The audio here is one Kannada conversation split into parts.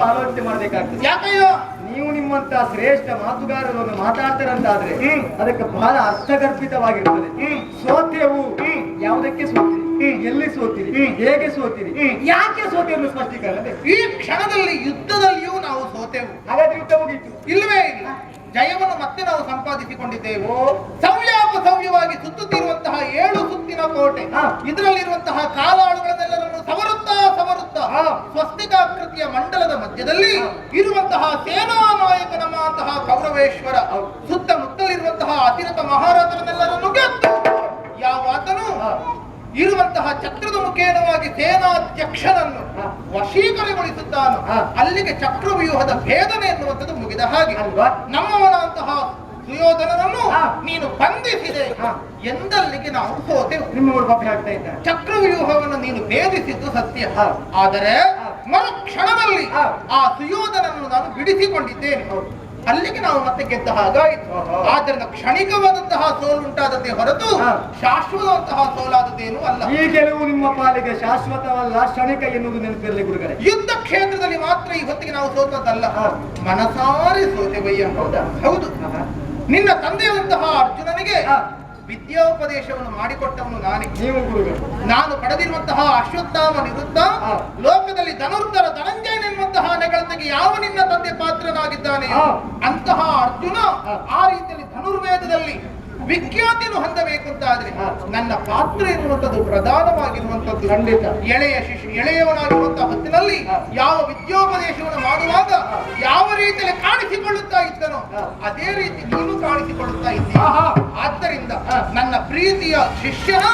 ಸ್ವಲ್ಪ ಆಲೋಚನೆ ಮಾಡಬೇಕಾಗ್ತದೆ. ಯಾಕಯ್ಯೋ? ನೀವು ನಿಮ್ಮಂತ ಶ್ರೇಷ್ಠ ಮಾತುಗಾರರನ್ನು ಮಾತಾಡ್ತಾರಂತಾದ್ರೆ ಅದಕ್ಕೆ ಬಹಳ ಅರ್ಥಗರ್ಭಿತವಾಗಿರ್ತದೆ ಸೋತೆವು ಯಾವುದಕ್ಕೆ ಸೋತಿರಿ? ಎಲ್ಲಿ ಸೋತಿರಿ? ಹೇಗೆ ಸೋತಿರಿ? ಯಾಕೆ ಸೋತಿ ಅನ್ನೋ ಸ್ಪಷ್ಟೀಕರಣ ಈ ಕ್ಷಣದಲ್ಲಿ ಯುದ್ಧದಲ್ಲಿಯೂ ನಾವು ಸೋತೆವು. ಹಾಗಾದ್ರೆ ಯುದ್ಧ ಮುಗಿತು. ಇಲ್ಲವೇ ಇಲ್ಲ. ಜಯವನ್ನು ಮತ್ತೆ ನಾವು ಸಂಪಾದಿಸಿಕೊಂಡಿದ್ದೇವೆ. ಸವ್ಯಾಪ ಸವ್ಯವಾಗಿ ಸುತ್ತುತ್ತಿರುವಂತಹ ಏಳು ಸುತ್ತಿನ ಕೋಟೆ. ಇದರಲ್ಲಿರುವಂತಹ ಕಾಲಾಳುಗಳನ್ನೆಲ್ಲರನ್ನು ಸವರುತ್ತಾ ಸವರುತ್ತಾ ಸ್ವಸ್ತಿಕಾಕೃತಿಯ ಮಂಡಲದ ಮಧ್ಯದಲ್ಲಿ ಇರುವಂತಹ ಸೇನಾ ನಾಯಕ ನಮ್ಮಂತಹ ಕೌರವೇಶ್ವರ ಸುತ್ತಮುತ್ತಲಿರುವಂತಹ ಅತಿರಥ ಮಹಾರಾಜರನ್ನೆಲ್ಲರನ್ನು ಗೆದ್ದು ಯಾವಾತನು. ಇರುವಂತಹ ಚಕ್ರದ ಮುಖೇನವಾಗಿ ಸೇನಾಧ್ಯಕ್ಷನನ್ನು. ವಶೀಕರಣಗೊಳಿಸುತ್ತಾನೋ. ಅಲ್ಲಿಗೆ ಚಕ್ರವ್ಯೂಹದ ಭೇದನೆ ಎನ್ನುವಂಥದ್ದು ಮುಗಿದ ಹಾಗೆ ಅಲ್ವಾ? ನಮ್ಮವನಂತಹ ನೀನು ಬಂಧಿಸಿದೆ. ಎಂದಲ್ಲಿಗೆ ನಾವು ಸೋತೆವು ನಿಮ್ಮವರು ಪಾಪಿ ಆಗ್ತಾ ಇದ್ದಾರೆ ಚಕ್ರವ್ಯೂಹವನ್ನು ನೀನು ಭೇದಿಸಿದ್ದು ಸತ್ಯ. ಆದರೆ ಮರುಕ್ಷಣದಲ್ಲಿ ಮರು ಕ್ಷಣದಲ್ಲಿ ಹಾ. ಆ ಸುಯೋಧನನ್ನು ನಾನು ಬಿಡಿಸಿಕೊಂಡಿದ್ದೇನೆ. ಅಲ್ಲಿಗೆ ನಾವು ಮತ್ತೆ ಗೆದ್ದ ಹಾಗಾಯಿತು. ಆದ್ದರಿಂದ ಕ್ಷಣಿಕವಾದಂತಹ ಸೋಲು ಉಂಟಾದದ್ದೇ ಹೊರತು. ಶಾಶ್ವತವಂತಹ ಸೋಲಾದದ್ದೇನು ಅಲ್ಲ. ಈ ಗೆಲುವು ನಿಮ್ಮ ಪಾಲಿಗೆ ಶಾಶ್ವತವಲ್ಲ ಕ್ಷಣಿಕ ಎನ್ನುವುದು ನೆನಪಿರಲಿ ಗುರುಗಳೇ. ಯುದ್ಧ ಕ್ಷೇತ್ರದಲ್ಲಿ ಮಾತ್ರ ಈ ಹೊತ್ತಿಗೆ ನಾವು ಸೋತದ್ದಲ್ಲ. ಮನಸಾರಿ ಸೋತೆವಯ್ಯ. ಹೌದಾ? ಹೌದು. ನಿನ್ನ ತಂದೆಯಂತಹ ಅರ್ಜುನನಿಗೆ. ವಿದ್ಯೋಪದೇಶವನ್ನು ಮಾಡಿಕೊಟ್ಟವನು ನಾನೇ. ನೀವು ಗುರುಗಳು. ನಾನು ಪಡೆದಿರುವಂತಹ ಅಶ್ವತ್ಥಾಮ ನಿರುದ್ಧ ಹಾ. ಲೋಕದಲ್ಲಿ ಧನುರ್ಧರ ಧನಂಜಯನೆನ್ನುವಂತಹ ನೆಗಳತೆಗೆ ಯಾವ ನಿನ್ನ ತಂದೆ ಪಾತ್ರನಾಗಿದ್ದಾನೆ. ಅಂತಹ ಅರ್ಜುನ ಆ ರೀತಿಯಲ್ಲಿ ಧನುರ್ವೇದದಲ್ಲಿ ವಿಖ್ಯಾತಿಯನ್ನು ಹೊಂದಬೇಕು ಅಂತ ಆದ್ರೆ ನನ್ನ ಪಾತ್ರ ಇರುವಂತದ್ದು ಪ್ರಧಾನವಾಗಿರುವಂತದ್ದು ಖಂಡಿತ. ಎಳೆಯ ಶಿಶು ಎಳೆಯವನಾಗಿರುವಂತಹ ಹೊತ್ತಿನಲ್ಲಿ ಯಾವ ವಿದ್ಯೋಪದೇಶವನ್ನು ಮಾಡುವಾಗ ಯಾವ ರೀತಿಯಲ್ಲಿ ಕಾಣಿಸಿಕೊಳ್ಳುತ್ತಾ ಇದ್ದನೋ ಅದೇ ರೀತಿ ನೀನು ಕಾಣಿಸಿಕೊಳ್ಳುತ್ತಾ ಇದ್ದೀಯ. ಆದ್ದರಿಂದ ನನ್ನ ಪ್ರೀತಿಯ ಶಿಷ್ಯನ.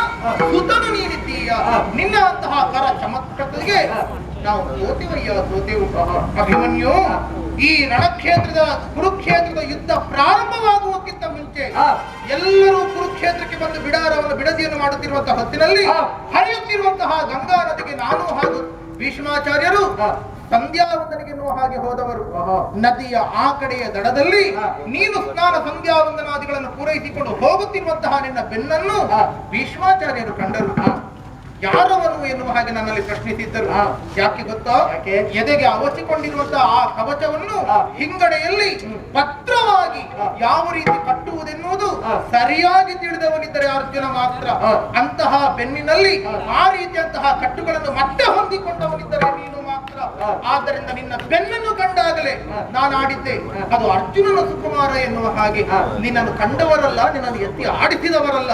ಸುತನು ನೀಡಿದ್ದೀಯ. ನಿನ್ನ ಅಂತಹ ಕರ ಚಮತ್ಕೃತಿಗೆ. ನಾವು ಸೋತೆವಯ್ಯ ಸೋತೆವು ಅಭಿಮನ್ಯು ಈ ರಣಕ್ಷೇತ್ರದ ಕುರುಕ್ಷೇತ್ರದ ಯುದ್ಧ ಪ್ರಾರಂಭವಾಗುವಕ್ಕಿಂತ ಮುಂಚೆ ಎಲ್ಲರೂ ಕುರುಕ್ಷೇತ್ರಕ್ಕೆ ಬಂದು ಬಿಡಾರವನ್ನು ಬಿಡದಿಯನ್ನು ಮಾಡುತ್ತಿರುವಂತಹ ಹೊತ್ತಿನಲ್ಲಿ ಹರಿಯುತ್ತಿರುವಂತಹ ಗಂಗಾ ನದಿಗೆ ನಾನು ಹಾಗೂ ಭೀಷ್ಮಾಚಾರ್ಯರು. ಸಂಧ್ಯಾವಂದನೆಗೆನ್ನುವ ಹಾಗೆ ಹೋದವರು. ನದಿಯ ಆ ಕಡೆಯ ದಡದಲ್ಲಿ. ನೀನು ಸ್ನಾನ ಸಂಧ್ಯಾವಂದನಾದಿಗಳನ್ನು ಪೂರೈಸಿಕೊಂಡು ಹೋಗುತ್ತಿರುವಂತಹ ನಿನ್ನ ಬೆನ್ನನ್ನು. ಭೀಷ್ಮಾಚಾರ್ಯರು ಕಂಡರು. ಯಾರವನು ಎನ್ನುವ ಹಾಗೆ ನನ್ನಲ್ಲಿ ಪ್ರಶ್ನಿಸಿದ್ದರು. ಯಾಕೆ ಗೊತ್ತಾ? ಎದೆಗೆ ಅವಚಿಕೊಂಡಿರುವಂತಹ ಆ ಕವಚವನ್ನು ಹಿಂಗಡೆಯಲ್ಲಿ ಭದ್ರವಾಗಿ ಯಾವ ರೀತಿ ಕಟ್ಟುವುದೆನ್ನುವುದು. ಸರಿಯಾಗಿ ತಿಳಿದವನಿದ್ದರೆ ಅರ್ಜುನ ಮಾತ್ರ. ಅಂತಹ ಬೆನ್ನಿನಲ್ಲಿ ಆ ರೀತಿಯಂತಹ ಕಟ್ಟುಗಳನ್ನು ಮತ್ತೆ ಹೊಂದಿಕೊಂಡವನಿದ್ದರೆ. ಆದ್ದರಿಂದ ನಿನ್ನ ಬೆನ್ನನ್ನು ಕಂಡಾಗಲೇ. ನಾನು ಆಡಿದ್ದೆ. ಅದು ಅರ್ಜುನನ ಸುಕುಮಾರ ಎನ್ನುವ ಹಾಗೆ. ನಿನ್ನನ್ನು ಕಂಡವರಲ್ಲ ನಿನ್ನನ್ನು ಎತ್ತಿ ಆಡಿಸಿದವರಲ್ಲ.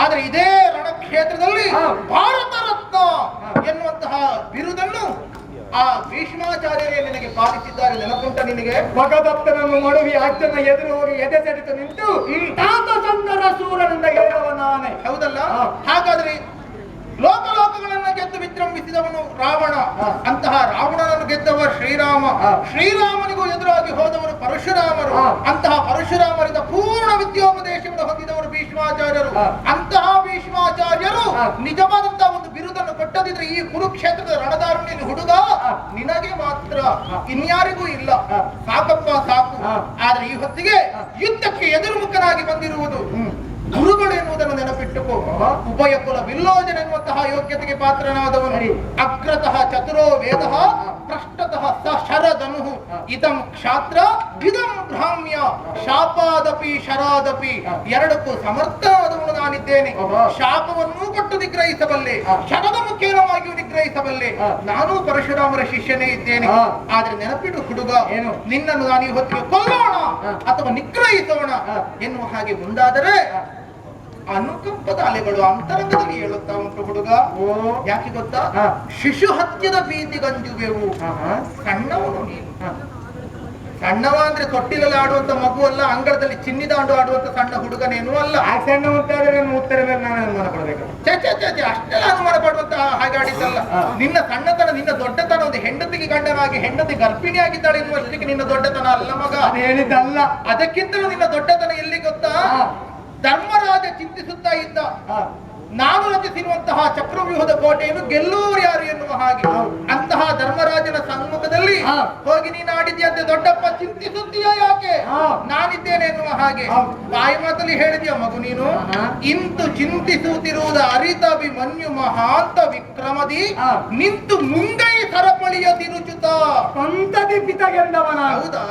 ಆದ್ರೆ ಇದೇ ರಣಕ್ಷೇತ್ರದಲ್ಲಿ. ಭಾರತ ರತ್ನ ಎನ್ನುವಂತಹ ಬಿರುದನ್ನು ಆ ಭೀಷ್ಮಾಚಾರ್ಯರೇ ನಿನಗೆ ಪಾಲಿಸಿದ್ದಾರೆ. ನೆನಪುಂಟ ನಿನಗೆ? ಭಗದತ್ತನನ್ನು ಮಡುವಿ ಅಜ್ಜನ ಎದುರು ಹೋಗಿ ಎದೆ ಸೆಡಿತು ನಿಂತು ತಾತ ಸುಂದರ ಸೂರನಿಂದ ಹೇಳುವ ನಾನೇ. ಹೌದಲ್ಲ? ಹಾಗಾದ್ರೆ ಲೋಕ ಗೆದ್ದು ವಿಜೃಂಭಿಸಿದವನು ರಾವಣ. ಅಂತಹ ರಾವಣನನ್ನು ಗೆದ್ದವ ಶ್ರೀರಾಮ. ಶ್ರೀರಾಮನಿಗೂ ಎದುರಾಗಿ ಹೋದವರು ಪರಶುರಾಮರು. ಅಂತಹ ಪರಶುರಾಮರಿಂದ ಪೂರ್ಣ ವಿದ್ಯೋಪದೇಶವನ್ನು ಹೊಂದಿದವರು ಭೀಷ್ಮಾಚಾರ್ಯರು. ಅಂತಹ ಭೀಷ್ಮಾಚಾರ್ಯರು. ನಿಜವಾದಂತಹ ಒಂದು ಬಿರುದನ್ನು ಕೊಟ್ಟದಿದ್ರೆ ಈ ಕುರುಕ್ಷೇತ್ರದ ರಣದಾರುಣ್ಯನ ಹುಡುಗ ನಿನಗೆ ಮಾತ್ರ. ಇನ್ಯಾರಿಗೂ ಇಲ್ಲ ಸಾಕಪ್ಪ ಸಾಕು. ಆದ್ರೆ ಈ ಹೊತ್ತಿಗೆ. ಯುದ್ಧಕ್ಕೆ ಎದುರುಮುಖನಾಗಿ ಬಂದಿರುವುದು ಹ್ಮ್. ಗುರುಗಳು ಎನ್ನುವುದನ್ನು ನೆನಪಿಟ್ಟುಕೋ. ಉಭಯ ಕುಲ ವಿಲ್ಲೋಜನ ಎನ್ನುವಂತಹ ಯೋಗ್ಯತೆಗೆ ಪಾತ್ರನಾದವನು. ಅಗ್ರತಃ ಚತುರೋ ವೇದ ಪೃಷ್ಠತಃ ಸ ಶರಧನು ಹಾ. ಇದಂ ಕ್ಷಾತ್ರ ಇದಂ ಭ್ರಾಮ್ಯ ಶಾಪಾದಪಿ ಶರಾದಪಿ. ಎರಡಕ್ಕೂ ಸಮರ್ಥನಾದವನು ನಾನಿದ್ದೇನೆ ಶಾಪವನ್ನು ಕೊಟ್ಟು ನಿಗ್ರಹಿಸಬಲ್ಲೆ. ಶರದ ಮುಖೇನವಾಗಿಯೂ ನಿಗ್ರಹಿಸಬಲ್ಲೆ ನಾನು ಪರಶುರಾಮರ ಶಿಷ್ಯನೇ ಇದ್ದೇನೆ. ಆದ್ರೆ ನೆನಪಿಡು ಹುಡುಗ ಏನು? ನಿನ್ನನ್ನು ನಾನು ಈ ಹೊತ್ತಿಗೆ ಕೊಲ್ಲೋಣ ಅಥವಾ ನಿಗ್ರಹಿಸೋಣ. ಎನ್ನುವ ಹಾಗೆ ಮುಂದಾದರೆ. ಅನುಕಂಪದ ಅಲೆಗಳು ಅಂತರಂಗದಲ್ಲಿ ಹೇಳುತ್ತಾ ಉಂಟು ಹುಡುಗ. ಓ. ಯಾಕೆ ಗೊತ್ತಾ? ಶಿಶು ಹತ್ಯದ ಭೀತಿ ಗಂಜುವೆವು. ಆಹಾ. ಸಣ್ಣವನು ನೀನು. ಸಣ್ಣವ ಅಂದ್ರೆ ತೊಟ್ಟಿಲಲ್ಲಿ ಆಡುವಂತ ಮಗು ಅಲ್ಲ ಅಂಗಳದಲ್ಲಿ ಚಿನ್ನಿದಾಂಡು ಆಡುವಂತ ಸಣ್ಣ ಹುಡುಗನೇನು ಅಲ್ಲ. ಆ ಸಣ್ಣ ಅಂತಾದ್ರೆ ನನ್ನ ಉತ್ತರ ಮೇಲೆ ನಾನು ಅನುಮಾನ ಪಡಬೇಕು. ಛೆ, ಛೆ, ಅಷ್ಟೆಲ್ಲ ಅನುಮಾನ ಪಡುವಂತ ಹಾಗೆ ಆಡಿದ್ದಲ್ಲ. ನಿನ್ನ ಸಣ್ಣತನ ನಿನ್ನ ದೊಡ್ಡತನ ಒಂದು ಹೆಂಡತಿಗೆ ಗಂಡನಾಗಿ ಹೆಂಡತಿ ಗರ್ಭಿಣಿ ಆಗಿದ್ದಾಳೆ ಎನ್ನುವಷ್ಟಕ್ಕೆ ನಿನ್ನ ದೊಡ್ಡತನ ಅಲ್ಲ ಮಗ. ಹೇಳಿದ್ದಲ್ಲ. ಅದಕ್ಕಿಂತಲೂ ನಿನ್ನ ದೊಡ್ಡತನ ಎಲ್ಲಿ ಗೊತ್ತಾ. ಧರ್ಮರಾಜ ಚಿಂತಿಸುತ್ತಾ ಇದ್ದ. ನಾನು ರಚಿಸಿರುವಂತಹ ಚಕ್ರವ್ಯೂಹದ ಕೋಟೆಯನ್ನು ಗೆಲ್ಲುವರು ಯಾರು ಎನ್ನುವ ಹಾಗೆ. ಅಂತಹ ಧರ್ಮರಾಜನ ಸಮ್ಮುಖದಲ್ಲಿ ಹೋಗಿ ನೀನು ಆಡಿದ್ಯಂತೆ ದೊಡ್ಡಪ್ಪ ಚಿಂತಿಸುತ್ತೀಯ ಯಾಕೆ. ನಾನಿದ್ದೇನೆ ಎನ್ನುವ ಹಾಗೆ. ಬಾಯಿ ಮಾತಲ್ಲಿ ಹೇಳಿದ್ಯ ಮಗು ನೀನು. ಇಂತು ಚಿಂತಿಸುತ್ತಿರುವುದು ಅರಿತ ಅಭಿಮನ್ಯು ಮಹಾಂತ ವಿಕ್ರಮದಿ. ನಿಂತು ಮುಂಗೈ ಸರಪಳಿಯ ಪಂಚತಿ ಪಿತ ಪಿತಗೆಂದವನ ಹೌದಾ.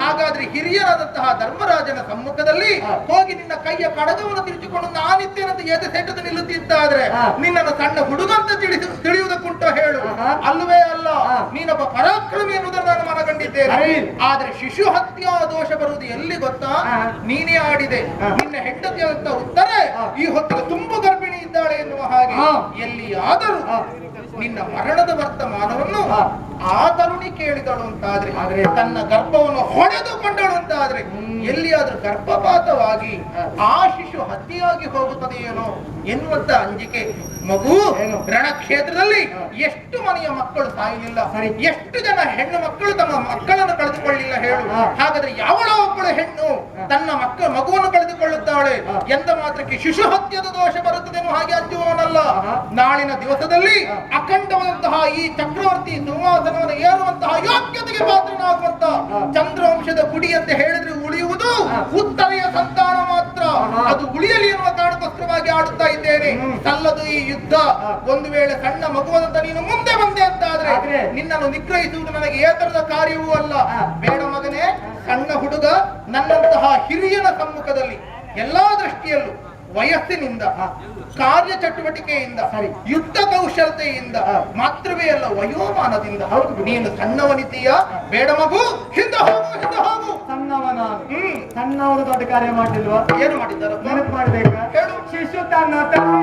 ಹಾಗಾದ್ರೆ ಹಿರಿಯರಾದಂತಹ ಧರ್ಮರಾಜನ ಸಮ್ಮುಖದಲ್ಲಿ ಹೋಗಿ ನಿನ್ನ ಕೈಯ ಕಡಗವನ್ನು ತಿರುಚಿಕೊಂಡು ನಾನಿದ್ದೇನಂತ ಎದೆ ಸೆಟ್ಟದ ನಿಲ್ಲುತ್ತಿದ್ದಾದ್ರೆ. ನಿನ್ನನ್ನು ಸಣ್ಣ ಹುಡುಗ ಅಂತ ತಿಳಿದು ತಿಳಿಯುವುದಕ್ಕುಂಟೋ ಹೇಳು. ಅಲ್ಲವೇ ಅಲ್ಲ. ನೀನೊಬ್ಬ ಪರಾಕ್ರಮಿ ಎನ್ನುವುದನ್ನು ನಾನು ಮನಗಂಡಿದ್ದೇನೆ. ಆದ್ರೆ ಶಿಶು ಹತ್ಯಾ ದೋಷ ಬರುವುದು ಎಲ್ಲಿ ಗೊತ್ತಾ ನೀನೇ ಆಡಿದೆ. ನಿನ್ನ ಹೆಂಡತಿ ಅಂತ ಉತ್ತಾರೆ ಈ ಹೊತ್ತು ತುಂಬಾ ಗರ್ಭಿಣಿ ಇದ್ದಾಳೆ ಎನ್ನುವ ಹಾಗೆ ಎಲ್ಲಿಯಾದರೂ ನಿನ್ನ ಮರಣದ ವರ್ತಮಾನವನ್ನು ಆ ತರುಣಿ ಕೇಳಿದಳು ಅಂತಾದ್ರೆ ಆದ್ರೆ ತನ್ನ ಗರ್ಭವನ್ನು ಹೊಡೆದುಕೊಂಡಳು ಅಂತಾದ್ರೆ ಎಲ್ಲಿಯಾದ್ರೂ ಗರ್ಭಪಾತವಾಗಿ ಆ ಶಿಶು ಹತ್ಯೆಯಾಗಿ ಹೋಗುತ್ತದೆಯೇನೋ ಎನ್ನುವಂತ ಅಂಜಿಕೆ ಮಗು? ರಣಕ್ಷೇತ್ರದಲ್ಲಿ. ಎಷ್ಟು ಮನೆಯ ಮಕ್ಕಳು ಸಾಯಲಿಲ್ಲ. ಎಷ್ಟು ಜನ ಹೆಣ್ಣು ಮಕ್ಕಳು ತಮ್ಮ ಮಕ್ಕಳನ್ನು ಕಳೆದುಕೊಳ್ಳಿಲ್ಲ ಹೇಳು ಹಾಗಾದ್ರೆ ಯಾವಳ ಒಬ್ಬಳು ಹೆಣ್ಣು ತನ್ನ ಮಕ್ಕಳ ಮಗುವನ್ನು ಹಾ. ಎಂದ ಮಾತ್ರಕ್ಕೆ ಶಿಶು ಹತ್ಯದ ದೋಷ ಬರುತ್ತದೆ ಹಾಗೆ ಅಜ್ಜುವವನಲ್ಲ. ನಾಳಿನ ದಿವಸದಲ್ಲಿ. ಅಖಂಡವಾದಂತಹ ಈ ಚಕ್ರವರ್ತಿ ಸಿಂಹಾಸನವನ್ನು ಏರುವಂತಹ ಯೋಗ್ಯತೆಗೆ ಪಾತ್ರನಾಗುವಂತ ಹಾ. ಚಂದ್ರವಂಶದ ಗುಡಿ ಅಂತ ಹೇಳಿದ್ರೆ ಉಳಿಯುವುದು. ಉತ್ತರೆಯ ಸಂತಾನ ಮಾತ್ರ ಅದು ಉಳಿಯಲಿ ಎನ್ನುವ ಕಾರಣಕ್ಕೋಸ್ಕರವಾಗಿ ಆಡುತ್ತಾ ಇದ್ದೇನೆ. ಸಲ್ಲದು ಈ ಯುದ್ಧ. ಒಂದು ವೇಳೆ ಸಣ್ಣ ಮಗುವಂತ ನೀನು ಮುಂದೆ ಬಂದೆ ಅಂತ ಆದ್ರೆ? ನಿನ್ನನ್ನು ನಿಗ್ರಹಿಸುವುದು ನನಗೆ ಏತರದ ಕಾರ್ಯವೂ ಅಲ್ಲ. ಬೇಡ ಮಗನೇ ಸಣ್ಣ ಹುಡುಗ ನನ್ನಂತಹ ಹಿರಿಯನ ಸಮ್ಮುಖದಲ್ಲಿ ಎಲ್ಲಾ ದೃಷ್ಟಿಯಲ್ಲೂ ವಯಸ್ಸಿನಿಂದ. ಕಾರ್ಯ ಚಟುವಟಿಕೆಯಿಂದ ಸರಿ. ಯುದ್ಧ ಕೌಶಲತೆಯಿಂದ ಮಾತ್ರವೇ ಅಲ್ಲ ವಯೋಮಾನದಿಂದ ಹೌದು. ನೀನು ಸಣ್ಣವನಿದ್ದೀಯ ಬೇಡ ಮಗು ಹಿಂದೆ ಹೋಗು ಹಿಂದೆ ಹೋಗು ಸಣ್ಣವನ ಹ್ಮ್ ಸಣ್ಣವರು ದೊಡ್ಡ ಕಾರ್ಯ ಮಾಡಿಲ್ವಾ ಏನು ಮಾಡಿದ್ದಾರೆ ನೆನಪು ಮಾಡ್ಬೇಕಾ ಹೇಳು. ಶಿಶು ತನ್ನ ತಂದೆ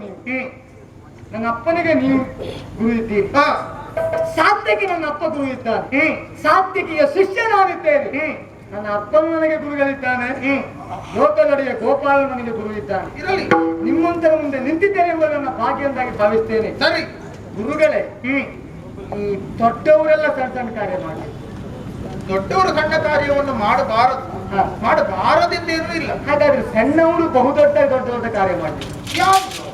ನೀವು ನನ್ನ ಅಪ್ಪನಿಗೆ ನೀವು ಗುರು ಇದ್ದೀರಿ ಸಾತ್ಯಕಿ ನನ್ನ ಅಪ್ಪ ಗುರು ಇದ್ದಾನೆ. ಸಾತ್ಯಕಿಯ ಶಿಷ್ಯನಾಗಿದ್ದೇನೆ ನನ್ನ ಅಪ್ಪನು ನನಗೆ ಗುರುಗಳಿದ್ದಾನೆ. ಲೋಕದಡಿಯ ಗೋಪಾಲ ನನಗೆ ಗುರು ಇದ್ದಾನೆ. ಇರಲಿ. ನಿಮ್ಮಂತರ ಮುಂದೆ ನಿಂತಿದ್ದೇನೆ ಎಂಬ ನನ್ನ ಭಾಗ್ಯಂದಾಗಿ ಭಾವಿಸ್ತೇನೆ. ಸರಿ. ಗುರುಗಳೇ ಹ್ಮ್. ಈ ದೊಡ್ಡವರೆಲ್ಲ ಸಣ್ಣ ಸಣ್ಣ ಕಾರ್ಯ ಮಾಡಿ. ದೊಡ್ಡವರು ಸಣ್ಣ ಕಾರ್ಯವನ್ನು ಮಾಡಬಾರದು. ಮಾಡಬಾರದಿಂದ ಮಾಡಬಾರದೆಂದೇನೂ ಇಲ್ಲ. ಹಾಗಾದ್ರೆ ಸಣ್ಣವರು ಬಹುದೊಡ್ಡ ದೊಡ್ಡ ದೊಡ್ಡ ಕಾರ್ಯ ಮಾಡಿ. ಯಾವುದು?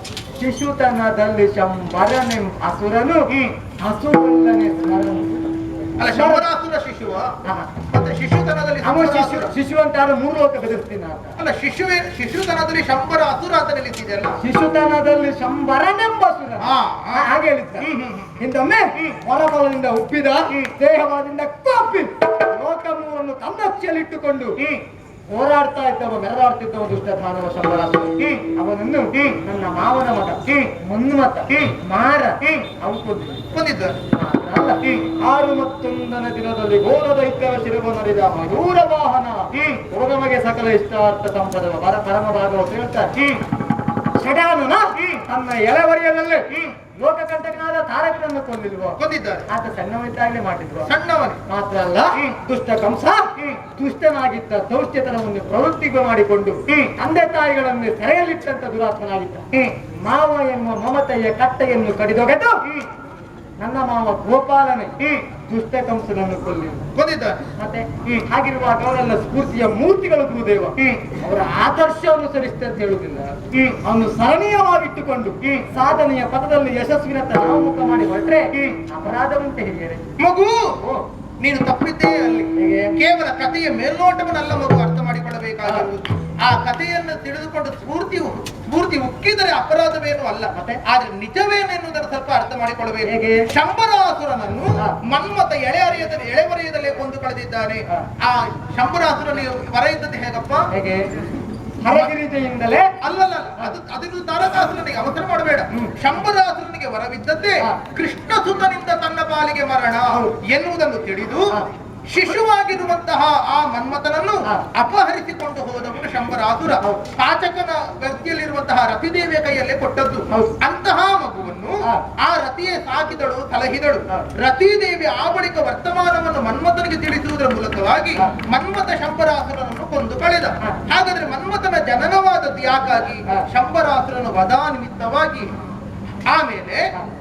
ಶಿಶುತನದಲ್ಲಿ ಶಂಬರನೆಂ ಅಸುರನು. ಹಸುವಲ್ಲನೆ ಸ್ಮರನು ಅಲ್ಲ ಶಂಬರಾಸುರ ಶಿಶುವ. ಮತ್ತೆ ಶಿಶುತನದಲ್ಲಿ ಅವ ಶಿಶು. ಶಿಶು ಅಂತ ಮೂರು ಲೋಕ ಬೆದರ್ತೀನಿ ಅಲ್ಲ ಶಿಶುವೆ ಶಿಶುತನದಲ್ಲಿ ಶಂಬರ ಅಸುರ ಅಂತ ನಿಲ್ಲಿಸಿದೆಯಲ್ಲ? ಶಿಶುತನದಲ್ಲಿ ಶಂಬರನೆಂಬ ಸುರ ಹಾ, ಹಾ. ಹಾಗೆ ಹೇಳಿದ್ದ. ಹಿಂದೊಮ್ಮೆ ಹೊರಬಲದಿಂದ ಉಪ್ಪಿದ ದೇಹವಾದಿಂದ ಕಾಪಿ ಲೋಕ ಮೂರನ್ನು ತನ್ನಚ್ಚಿಯಲ್ಲಿಟ್ಟುಕೊಂಡು ಹೋರಾಡ್ತಾ ಇದ್ದವ ಮೆರೆದಾಡ್ತಿದ್ದವ ದುಷ್ಟ ಮಾನವ ಶಂಬರಾಸುರ ಅವನನ್ನು ನನ್ನ ಮಾವನ ಮಗ ಮನ್ಮತ ಮಾರ ಅವು ಕೊಂದಿದ್ದ. ಆರು ಮತ್ತೊಂದನೇ ದಿನದಲ್ಲಿ ಘೋರ ದೈತ್ಯರ ಶಿರವ ನಡೆದ ಮಯೂರ ವಾಹನ. ಸಕಲ ಇಷ್ಟಾರ್ಥ ಸಂಪದ ಪರ ಪರಮ ಭಾಗವ ಹೇಳ್ತಾರೆ ಷಡಾನನ ತನ್ನ ಎಳೆವರಿಯದಲ್ಲೇ ಲೋಕಕಂಟಕನಾದ ತಾರಕನನ್ನು ಕೊಂದಿಲ್ವೋ ಕೊಂದಿದ್ದಾರೆ. ಆತ ಸಣ್ಣವಿದ್ದಾಗಲೇ ಮಾಡಿದ್ರು. ಸಣ್ಣವನೇ. ಮಾತ್ರ ಅಲ್ಲ ದುಷ್ಟ ಕಂಸ ದುಷ್ಟನಾಗಿದ್ದ ದೌಷ್ಟ್ಯತನವನ್ನು ಪ್ರವೃತ್ತಿ ಮಾಡಿಕೊಂಡು ತಂದೆ ತಾಯಿಗಳನ್ನು ಸೆರೆಯಲ್ಲಿಟ್ಟಂತ ದುರಾತ್ಮನಾಗಿದ್ದ. ಮಾವ ಎನ್ನುವ ಮಮತೆಯ ಕಟ್ಟೆಯನ್ನು ಕಡಿದೊಗೆದು ನನ್ನ ಮಾವ ಗೋಪಾಲನೆ ದುಷ್ಟ ಕಂಸನನ್ನು ಕೊಲ್ಲಿ ಮತ್ತೆ ಹಾಗಿರುವಾಗ ಅವರೆಲ್ಲ ಸ್ಫೂರ್ತಿಯ ಮೂರ್ತಿಗಳು ಗುರುದೇವ. ಅವರ ಆದರ್ಶವನ್ನು ಸರಿಸ್ತೆ ಅಂತ ಹೇಳುವುದಿಲ್ಲ. ಅವನು ಸರಣೀಯವಾಗಿಟ್ಟುಕೊಂಡು ಸಾಧನೆಯ ಪದದಲ್ಲಿ ಯಶಸ್ವಿನತ್ತ ನಾಮುಖ ಮಾಡಿ ಹೊರಟ್ರೆ ಅಪರಾಧವಂತೆ ಹೇಳಿದರೆ ಹಿರಿಯರೆ. ಮಗು! ನೀನು ತಪ್ಪಿದ್ದೇ ಅಲ್ಲಿ? ಕೇವಲ ಕಥೆಯ ಮೇಲ್ನೋಟವನ್ನಲ್ಲ ಮಗು ಅರ್ಥ ಮಾಡಿಕೊಳ್ಳಬೇಕಾಗಿರುವುದು. ಆ ಕಥೆಯನ್ನು ತಿಳಿದುಕೊಂಡು ಸ್ಫೂರ್ತಿ ಸ್ಫೂರ್ತಿ ಉಕ್ಕಿದರೆ ಅಪರಾಧವೇನು ಅಲ್ಲ ಮತ್ತೆ? ಆದ್ರೆ ನಿಜವೇನೆನ್ನುವುದನ್ನು ಸ್ವಲ್ಪ ಅರ್ಥ ಮಾಡಿಕೊಳ್ಳಬೇಕು. ಹೇಗೆ? ಶಂಬರಾಸುರನನ್ನು ಮನ್ಮತ ಎಳೆ ಎಳೆಯರಿಯದಲ್ಲಿ ಎಳೆವರಿಯದಲ್ಲೇ ಕೊಂದು ಕಳೆದಿದ್ದಾನೆ. ಆ ಶಂಬರಾಸುರನಿಗೆ ವರ ಇದ್ದದ್ದು ಹೇಗಪ್ಪ? ಹೇಗೆ? ಹರಗಿರಿಜೆಯಿಂದಲೇ ಅಲ್ಲಲ್ಲ ಅದು ಅದನ್ನು ತಾರಕಾಸುರನಿಗೆ ಅವಸರ ಮಾಡಬೇಡ. ಶಂಬರಾಸುರನಿಗೆ ವರವಿದ್ದದ್ದೇ ಕೃಷ್ಣ ಸುತನಿಂದ ತನ್ನ ಪಾಲಿಗೆ ಮರಣ ಎನ್ನುವುದನ್ನು ತಿಳಿದು. ಶಿಶುವಾಗಿರುವಂತಹ ಆ ಮನ್ಮಥನನ್ನು. ಅಪಹರಿಸಿಕೊಂಡು ಹೋದವನು ಶಂಬರಾಸುರ. ಪಾಚಕನ ವ್ಯಕ್ತಿಯಲ್ಲಿರುವಂತಹ ರತಿದೇವಿಯ ಕೈಯಲ್ಲೇ ಕೊಟ್ಟದ್ದು. ಅಂತಹ ಮಗುವನ್ನು ಆ ರತಿಯೇ ಸಾಕಿದಳು ಸಲಹಿದಳು. ರತಿದೇವಿ ಆ ಬಳಿಕ ವರ್ತಮಾನವನ್ನು ಮನ್ಮಥನಿಗೆ ತಿಳಿಸುವುದರ ಮೂಲಕವಾಗಿ. ಮನ್ಮಥ ಶಂಬರಾಸುರನನ್ನು ಕೊಂದು ಕಳೆದ. ಹಾಗಾದ್ರೆ ಮನ್ಮಥನ ಜನನವಾದದ್ದು ಯಾಕಾಗಿ? ಶಂಬರಾಸುರನ ವಧಾ ನಿಮಿತ್ತವಾಗಿ. ಆಮೇಲೆ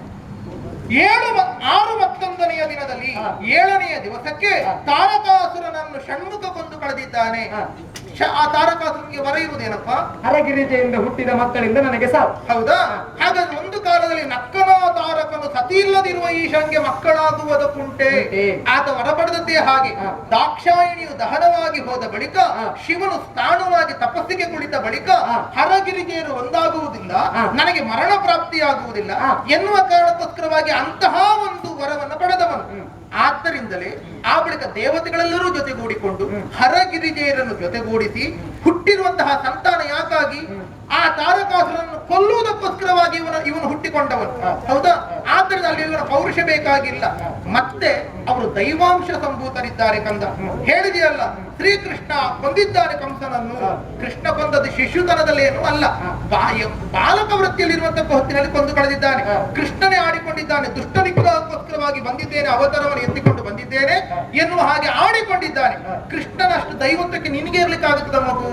ಏಳು ಆರು ಮತ್ತೊಂದನೆಯ ದಿನದಲ್ಲಿ ಏಳನೆಯ ದಿವಸಕ್ಕೆ ತಾರಕಾಸುರನನ್ನು ಷಣ್ಮುಖ ಕೊಂದು ಕಳೆದಿದ್ದಾನೆ. ಆ ತಾರಕಾಸುರನಿಗೆ ವರ ಇರುವುದೇನಪ್ಪ ಹರಗಿರಿಜೆಯಿಂದ ಹುಟ್ಟಿದ ಮಕ್ಕಳಿಂದ ನನಗೆ ಸಾವು ಹೌದಾ? ಹಾಗಾದ್ರೆ ಒಂದು ಕಾಲದಲ್ಲಿ ನಕ್ಕನ ತಾರಕನು ಸತಿ ಇಲ್ಲದಿರುವ ಈಶಂಗೆ ಮಕ್ಕಳಾಗುವುದಕ್ಕುಂಟೆ. ಆತ ವರ ಪಡೆದದ್ದೇ ಹಾಗೆ. ದಾಕ್ಷಾಯಿಣಿಯು ದಹನವಾಗಿ ಹೋದ ಬಳಿಕ ಶಿವನು ಸ್ನಾನವಾಗಿ ತಪಸ್ಸಿಗೆ ಕುಳಿತ ಬಳಿಕ ಹರಗಿರಿಜೆಯರು ಒಂದಾಗುವುದಿಲ್ಲ ನನಗೆ ಮರಣ ಪ್ರಾಪ್ತಿಯಾಗುವುದಿಲ್ಲ. ಎನ್ನುವ ಕಾರಣಕ್ಕೋಸ್ಕರವಾಗಿ ಅಂತಹ ಒಂದು ವರವನ್ನು ಪಡೆದವನು. ಆದ್ದರಿಂದಲೇ ಆ ಬಳಿಕ ದೇವತೆಗಳೆಲ್ಲರೂ ಜೊತೆಗೂಡಿಕೊಂಡು. ಹರಗಿರಿಜೆಯರನ್ನು ಜೊತೆಗೂಡಿಸಿ ಹುಟ್ಟಿರುವಂತಹ ಸಂತಾನ ಯಾಕಾಗಿ ಆ ತಾರಕಾಸುರನ್ನು ಕೊಲ್ಲುವುದಕ್ಕೋಸ್ಕರವಾಗಿ ಇವನು ಇವನು ಹುಟ್ಟಿಕೊಂಡವನು ಹೌದಾ ಆದ್ದರಿಂದ ಅಲ್ಲಿ ಇವನ ಪೌರುಷ ಬೇಕಾಗಿಲ್ಲ. ಮತ್ತೆ ಅವರು ದೈವಾಂಶ ಸಂಭೂತರಿದ್ದಾರೆ ಕಂದ. ಹೇಳಿದೆಯಲ್ಲ ಶ್ರೀಕೃಷ್ಣ ಕೊಂದಿದ್ದಾರೆ ಕಂಸನನ್ನು. ಕೃಷ್ಣ ಕೊಂದದ್ದು ಶಿಶುತನದಲ್ಲೇನು ಅಲ್ಲ. ಬಾಲಕ ಬಾಯ ಬಾಲಕ ವೃತ್ತಿಯಲ್ಲಿರುವಂತಹ ಹೊತ್ತಿನಲ್ಲಿ ಕೊಂದು ಕಳೆದಿದ್ದಾನೆ. ಕೃಷ್ಣನೇ ಆಡಿಕೊಂಡಿದ್ದಾನೆ. ದುಷ್ಟ ನಿಗ್ರಹಕ್ಕೋಸ್ಕರವಾಗಿ ಬಂದಿದ್ದೇನೆ ಅವತಾರವನ್ನು ಎತ್ತಿಕೊಂಡು ಬಂದಿದ್ದೇನೆ ಎನ್ನುವ ಹಾಗೆ ಆಡಿಕೊಂಡಿದ್ದಾನೆ. ಕೃಷ್ಣನಷ್ಟು ದೈವತ್ವಕ್ಕೆ ನಿನಗೆ ಇರ್ಲಿಕ್ಕಾಗುತ್ತದ ಮಗು?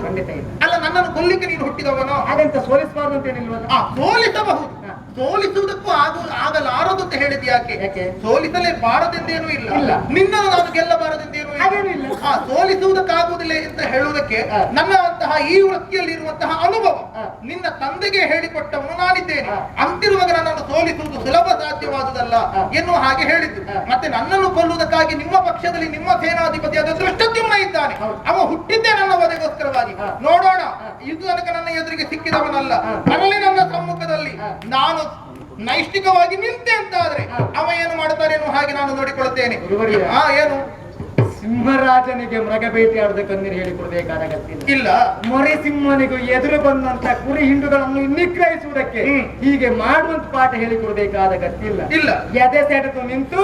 ಅಲ್ಲ ನನ್ನನ್ನು ಕೊಲ್ಲಿಕ್ಕೆ ನೀನು ಹುಟ್ಟಿದವನು? ಹಾಗಂತ ಸೋಲಿಸಬಾರದು ಅಂತ ಹೇಳಿಲ್ವಲ್ಲ ಆ ಸೋಲಿಸಬಹುದು. ಸೋಲಿಸುವುದಕ್ಕೂ ಆಗು ಆಗಲಾರದು ಅಂತ ಹೇಳಿದ್ ಯಾಕೆ? ಸೋಲಿಸಲೇ ಸೋಲಿಸಲೇಬಾರದೆಂದೇನೂ ಇಲ್ಲ. ನಿನ್ನ ನಿನ್ನನ್ನು ನಾನು ಗೆಲ್ಲಬಾರದೆಂದೇನೂ ಇಲ್ಲ. ಆ ಸೋಲಿಸುವುದಕ್ಕಾಗುವುದಿಲ್ಲ ಅಂತ ಹೇಳುವುದಕ್ಕೆ ನನ್ನ ಅಂತಹ ಈ ವೃತ್ತಿಯಲ್ಲಿ ಇರುವಂತಹ ಅನುಭವ ನಿನ್ನ ತಂದೆಗೆ ಹೇಳಿಕೊಟ್ಟವನು ನಾನಿದ್ದೇನೆ. ಅಂತಿರುವಾಗ ನನ್ನನ್ನು ಸೋಲಿಸುವುದು ಸುಲಭ ಸಾಧ್ಯವಾದುದಲ್ಲ. ಎನ್ನುವ ಹಾಗೆ ಹೇಳಿದ್ದು. ಮತ್ತೆ ನನ್ನನ್ನು ಕೊಲ್ಲುವುದಕ್ಕಾಗಿ ನಿಮ್ಮ ಪಕ್ಷದಲ್ಲಿ ನಿಮ್ಮ ಸೇನಾಧಿಪತಿಯಾದ ದೃಷ್ಟದ್ಯುಮ್ನ ಇದ್ದಾನೆ. ಅವ ಹುಟ್ಟಿದ್ದೇ ನನ್ನ ಒದಗೋಸ್ಕರವಾಗಿ. ನೋಡೋಣ. ಇದು ತನಕ ನನ್ನ ಎದುರಿಗೆ ಸಿಕ್ಕಿದವನಲ್ಲ. ಬರಲಿ ನನ್ನ ಸಮ್ಮುಖದಲ್ಲಿ. ನಾನು ನೈಷ್ಠಿಕವಾಗಿ ನಿಂತೆ ಅಂತ ಆದ್ರೆ ಅವ ಏನು ಮಾಡ್ತಾರೇನು ಹಾಗೆ ನಾನು ನೋಡಿಕೊಳ್ಳುತ್ತೇನೆ. ಆ ಏನು? ಸಿಂಹರಾಜನಿಗೆ ಮೃಗ ಭೇಟಿ ಆಡದೆ ಕಣ್ಣೀರು ಹೇಳಿಕೊಡಬೇಕಾದ ಅಗತ್ಯ ಇಲ್ಲ. ಮೊರೆ ಸಿಂಹನಿಗೂ ಎದುರು ಬಂದಂತ ಕುರಿ ಹಿಂಡುಗಳನ್ನು ನಿಗ್ರಹಿಸುವುದಕ್ಕೆ ಹೀಗೆ ಮಾಡುವಂತ ಪಾಠ ಹೇಳಿಕೊಡಬೇಕಾದ ಅಗತ್ಯ ಇಲ್ಲ. ಇಲ್ಲ. ಎದೆ ಸೆಡೆದು ನಿಂತು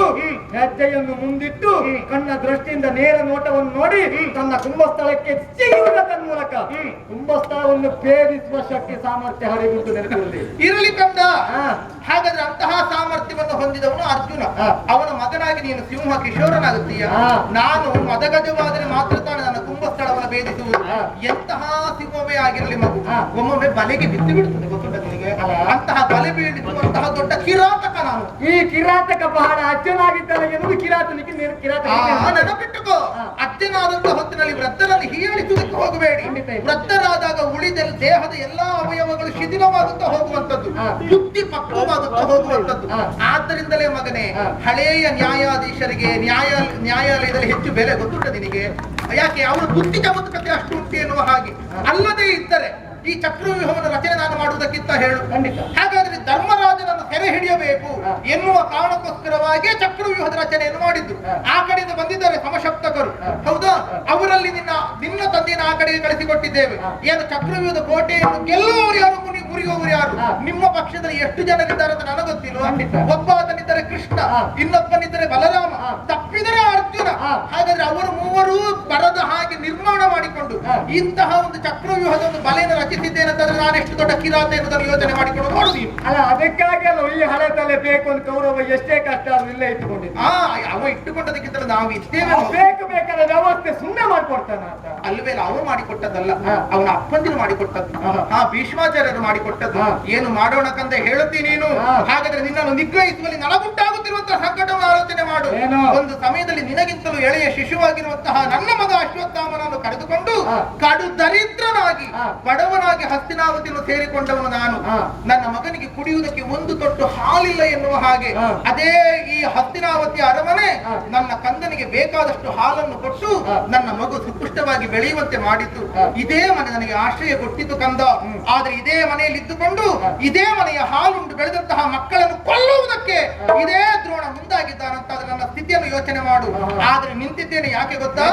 ಹೆಜ್ಜೆಯನ್ನು ಮುಂದಿಟ್ಟು ಕಣ್ಣ ದೃಷ್ಟಿಯಿಂದ ನೇರ ನೋಟವನ್ನು ನೋಡಿ ತನ್ನ ಕುಂಭಸ್ಥಳಕ್ಕೆ ಮೂಲಕ ಕುಂಭಸ್ಥಳವನ್ನು ಭೇದಿಸುವ ಶಕ್ತಿ ಸಾಮರ್ಥ್ಯ ಹರಿಗುಂಟು ನೆನಪಿರಲಿ ಇರಲಿ ಕಂದ. ಹಾಗಾದ್ರೆ ಅಂತಹ ಸಾಮರ್ಥ್ಯವನ್ನು ಹೊಂದಿದವನು ಅರ್ಜುನ. ಅವನ ಮಗನಾಗಿ ನೀನು ಸಿಂಹ ಕಿಶೋರನಾಗುತ್ತೀಯ. ನಾನು ಮದಗಜವಾದರೆ ಮಾತ್ರ ತಾನೇ ನನ್ನ ಕುಂಭಸ್ಥಳವನ್ನು ಭೇದಿಸುವುದು. ಎಂತಹ ಸಿಂಹವೇ ಆಗಿರಲಿ ಮಗು. ಒಮ್ಮೊಮ್ಮೆ ಬಲೆಗೆ ಬಿದ್ದು ಬಿಡುತ್ತದೆ. ಅಂತಹ ಬಲೆ ಬೀಳುವಂತಹ ದೊಡ್ಡ ಕಿರಾತಕ ನಾನು. ಈ ಕಿರಾತಕ ಬಹಳ ಅಜ್ಜನಾಗಿದ್ದಾನೆ ಎನ್ನುವುದು ಕಿರಾತನಿಗೆ ಕಿರಾತಕ. ನೆನಪಿಟ್ಟುಕೋ. ಅಜ್ಜನಾದಂತಹ ಹೊತ್ತಿನಲ್ಲಿ ವೃತ್ತರಲ್ಲಿ ಹೀಯಾಳಿಸುವುದಕ್ಕೆ ಹೋಗಬೇಡಿ. ವೃದ್ಧರಾದಾಗ ಉಳಿದ ದೇಹದ ಎಲ್ಲಾ ಅವಯವಗಳು ಶಿಥಿಲವಾಗುತ್ತಾ ಹೋಗುವಂತದ್ದು. ಬುದ್ಧಿ ಪಕ್ವವಾಗುತ್ತಾ ಹೋಗುವಂತದ್ದು. ಆದ್ದರಿಂದಲೇ ಮಗನೇ ಹಳೆಯ ನ್ಯಾಯಾಧೀಶರಿಗೆ ನ್ಯಾಯ ನ್ಯಾಯಾಲಯದಲ್ಲಿ ಹೆಚ್ಚು ಬೆಲೆ ಗೊತ್ತುಂಟ ನಿನಗೆ? ಯಾಕೆ? ಅವರು ಬುದ್ಧಿ ಚಮತ್ಕತೆ ಅಷ್ಟು ಉಂಟು ಎನ್ನುವ ಹಾಗೆ. ಅಲ್ಲದೆ ಇದ್ದರೆ ಈ ಚಕ್ರವ್ಯೂಹವನ್ನು ರಚನೆ ನಾನು ಮಾಡುವುದಕ್ಕಿಂತ ಹೇಳು. ಖಂಡಿತ. ಹಾಗಾದ್ರೆ ಧರ್ಮರಾಜನನ್ನು ಸೆರೆ ಹಿಡಿಯಬೇಕು ಎನ್ನುವ ಕಾರಣಕ್ಕೋಸ್ಕರವಾಗಿ ಚಕ್ರವ್ಯೂಹದ ರಚನೆಯನ್ನು ಮಾಡಿದ್ದು. ಆ ಕಡೆಯಿಂದ ಬಂದಿದ್ದಾರೆ ಸಮಶಕ್ತಕರು ಹೌದಾ? ಅವರಲ್ಲಿ ನಿನ್ನ ನಿನ್ನ ತಂದೆಯನ್ನು ಆ ಕಡೆಗೆ ಕಳಿಸಿಕೊಟ್ಟಿದ್ದೇವೆ. ಏನು ಚಕ್ರವ್ಯೂಹದ ಕೋಟೆಯನ್ನು ಗೆಲ್ಲುವವರು ಯಾರು? ಮುರಿಯುವವರು ಯಾರು ನಿಮ್ಮ ಪಕ್ಷದಲ್ಲಿ ಎಷ್ಟು ಜನರಿದ್ದಾರೆ ಅಂತ ನನಗೆ ಗೊತ್ತಿಲ್ಲ. ಒಬ್ಬ ಅದನ್ನಿದ್ದರೆ ಕೃಷ್ಣ. ಇನ್ನೊಬ್ಬನಿದ್ದರೆ ಬಲರಾಮ. ತಪ್ಪಿದರೆ ಅರ್ಜುನ. ಹಾಗಾದ್ರೆ ಅವರು ಮೂವರು ಬರದ ಹಾಗೆ ನಿರ್ಮಾಣ ಮಾಡಿಕೊಂಡು. ಇಂತಹ ಒಂದು ಚಕ್ರವ್ಯೂಹದ ಒಂದು ಬಲೆಯನ್ನು ರಚಿಸಿದ್ದೇನೆ ಅಂತಂದ್ರೆ ನಾನು ಎಷ್ಟು ದೊಡ್ಡ ಕಿರಾತ ಎನ್ನುವುದನ್ನು ಯೋಚನೆ ಮಾಡಿಕೊಂಡು ನೋಡಿ ಅಲ್ಲ ಅದಕ್ಕಾಗಿ ಅಲ್ಲ ಒಳ್ಳೆ ಹಳೆ ತಲೆ ಬೇಕು ಅಂತ ಕೌರವ ಎಷ್ಟೇ ಕಷ್ಟ ಆದ್ರೂ ಇಲ್ಲೇ ಇಟ್ಟುಕೊಂಡಿದ್ದ ಆ ಇಟ್ಟುಕೊಂಡದಕ್ಕಿಂತಲೂ ಇಟ್ಟುಕೊಂಡದಕ್ಕಿಂತ ನಾವು ಇದ್ದೇವೆ ಬೇಕು ಬೇಕಾದ ವ್ಯವಸ್ಥೆ ಸುಮ್ಮನೆ ಮಾಡ್ಕೊಡ್ತಾನ ಅಂತ. ಅಲ್ವೇ ನಾವು ಮಾಡಿಕೊಟ್ಟದ್ದಲ್ಲ. ಹಾ. ಅವನ ಅಪ್ಪಂದಿರು ಮಾಡಿಕೊಟ್ಟದ್ದು. ಆ ಭೀಷ್ಮಾಚಾರ್ಯರು ಮಾಡಿಕೊಟ್ಟದ್ದು. ಏನು ಮಾಡೋಣ ಕಂದ ಹೇಳುತ್ತಿ ನೀನು. ಹಾಗಾದ್ರೆ ನಿನ್ನನ್ನು ನಿಗ್ರಹಿಸುವಲ್ಲಿ ನನಗುಂಟಾಗುತ್ತಿರುವಂತಹ ಸಂಕಟವನ್ನು ಆಲೋಚನೆ ಮಾಡು. ಒಂದು ಸಮಯದಲ್ಲಿ ನಿನಗಿಂತಲೂ ಎಳೆಯ ಶಿಶುವಾಗಿರುವಂತಹ ನನ್ನ ಮಗ ಅಶ್ವತ್ಥಾಮನನ್ನು ಕರೆದುಕೊಂಡು ಕಡು ದರಿದ್ರನಾಗಿ ಬಡವನಾಗಿ ಹಸ್ತಿನಾವತಿಯನ್ನು ಸೇರಿಕೊಂಡವನು ನಾನು. ನನ್ನ ಮಗನಿಗೆ ಕುಡಿಯುವುದಕ್ಕೆ ಒಂದು ತೊಟ್ಟು ಹಾಲಿಲ್ಲ ಎನ್ನುವ ಹಾಗೆ ಅದೇ ಈ ಹಸ್ತಿನಾವತಿ ಅರಮನೆ. ನನ್ನ ಕಂದನಿಗೆ ಬೇಕಾದಷ್ಟು ಹಾಲನ್ನು ಕೊಟ್ಟು ನನ್ನ ಮಗು ಸುಪುಷ್ಟವಾಗಿ ಬೆಳೆಯುವಂತೆ ಮಾಡಿತು. ಇದೇ ಮನೆ ನನಗೆ ಆಶ್ರಯ ಕೊಟ್ಟಿತು ಕಂದ. ಆದ್ರೆ ಇದೇ ಮನೆಯಲ್ಲಿ ಇದ್ದುಕೊಂಡು ಇದೇ ಮನೆಯ ಹಾಲುಂಟು ಬೆಳೆದಂತಹ ಮಕ್ಕಳನ್ನು ಕೊಲ್ಲುವುದಕ್ಕೆ ಇದೇ ದ್ರೋಣ ಮುಂದಾಗಿದ್ದಾನಂತ ಅದು ನನ್ನ ಸ್ಥಿತಿಯನ್ನು ಯೋಚನೆ ಮಾಡು. ಆದ್ರೆ ನಿಂತಿದ್ದೇನೆ ಯಾಕೆ ಗೊತ್ತಾ?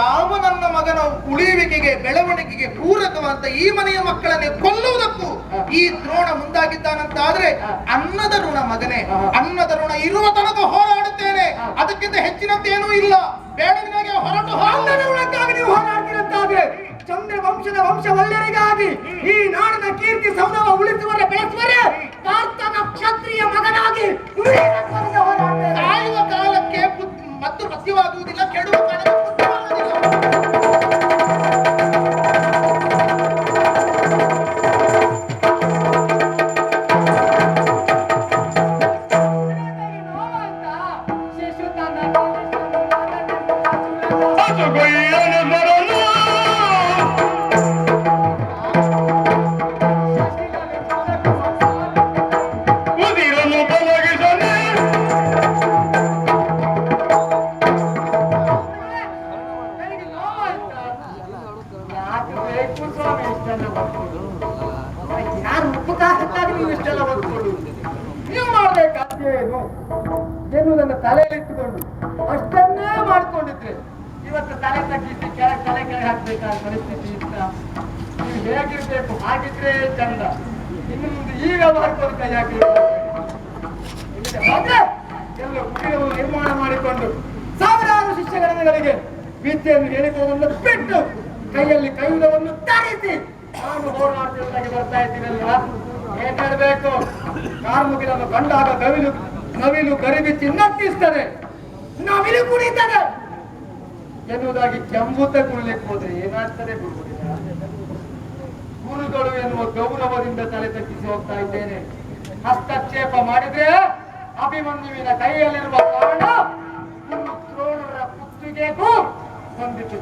ಯಾವ ನನ್ನ ಮಗನ ಉಳಿಯುವಿಕೆಗೆ ಬೆಳವಣಿಗೆಗೆ ಪೂರಕವಾದ ಈ ಮನೆಯ ಮಕ್ಕಳನ್ನೇ ಕೊಲ್ಲುವುದಕ್ಕೂ ಈ ದ್ರೋಣ ಮುಂದಾಗಿದ್ದಾನಂತಾದ್ರೆ. ಅನ್ನದ ಋಣ ಮಗನೇ. ಅನ್ನದ ಋಣ ಇರುವ ತನಕ ಹೋರಾಡುತ್ತೇನೆ. ಅದಕ್ಕಿಂತ ಹೆಚ್ಚಿನಂತೆ ಏನೂ ಇಲ್ಲ ಬೇಡ ನಿನಗೆ ಹೊರಟು. ಋಣಕ್ಕಾಗಿ ನೀವು ವಂಶದ ವಂಶವಲ್ಲರಿಗಾಗಿ ಈ ನಾಡಿನ ಕೀರ್ತಿ ಸೌರವ ಉಳಿಸುವರೆ, ಬೆಳೆಸುವರೆ, ಪಾರ್ಥನ ಕ್ಷತ್ರಿಯ ಮಗನಾಗಿ ಶಿಷ್ಯಗಣಗಳಿಗೆ ವಿದ್ಯೆಯನ್ನು ಹೇಳಿಕೊಳ್ಳುವುದನ್ನು ಬಿಟ್ಟು ಕೈಯಲ್ಲಿ ಕೈಯುವುದನ್ನು ತರಿಸಿ. ನಾನು ಹೋರಾಡ್ತಿದ್ದಾಗಿ ಬರ್ತಾ ಇದ್ದೀನಲ್ಲ, ಏನ್ ಹೇಳ್ಬೇಕು? ಕಾರ್ಮಿಕರನ್ನು ಕಂಡಾಗ ಕವಿಲು ನವಿಲು ಕರಿಬಿಚ್ಚಿ ನಟ್ಟಿಸ್ತದೆ ನವಿಲು ಕುಣಿತದೆ. ಎನ್ನುವುದಾಗಿ ಕೆಂಬುತ್ತ ಕುಣಿಲಿಕ್ಕೆ ಹೋದ್ರೆ ಏನಾಗ್ತದೆ? ಗುರುಗಳು? ಎನ್ನುವ ಗೌರವದಿಂದ ತಲೆ ತಗ್ಗಿಸಿ ಹೋಗ್ತಾ ಇದ್ದೇನೆ. ಹಸ್ತಕ್ಷೇಪ ಮಾಡಿದ್ರೆ ಅಭಿಮನ್ಯುವಿನ ಕೈಯಲ್ಲಿರುವ ಕಾರಣ ಬೇಕು ನಂಬಿಕೆ